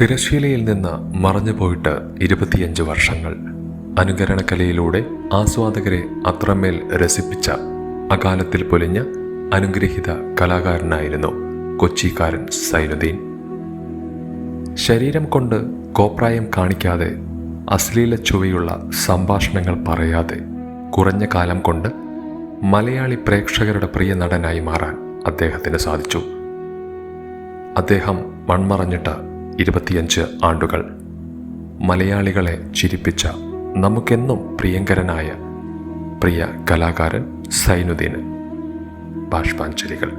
തിരശ്ശീലയിൽ നിന്ന് മറഞ്ഞു പോയിട്ട് ഇരുപത്തിയഞ്ച് വർഷങ്ങൾ. അനുകരണകലയിലൂടെ ആസ്വാദകരെ അത്രമേൽ രസിപ്പിച്ച അകാലത്തിൽ പൊലിഞ്ഞ അനുഗ്രഹിത കലാകാരനായിരുന്നു കൊച്ചിക്കാരൻ സൈനുദ്ദീൻ. ശരീരം കൊണ്ട് കോപ്രായം കാണിക്കാതെ അശ്ലീല ചുവയുള്ള സംഭാഷണങ്ങൾ പറയാതെ കുറഞ്ഞ കാലം കൊണ്ട് മലയാളി പ്രേക്ഷകരുടെ പ്രിയ നടനായി മാറാൻ അദ്ദേഹത്തിന് സാധിച്ചു. അദ്ദേഹം മൺമറഞ്ഞിട്ട് ഇരുപത്തിയഞ്ച് ആണ്ടുകൾ. മലയാളികളെ ചിരിപ്പിച്ച നമുക്കെന്നും പ്രിയങ്കരനായ പ്രിയ കലാകാരൻ സൈനുദ്ദീന് ബാഷ്പാഞ്ജലികൾ.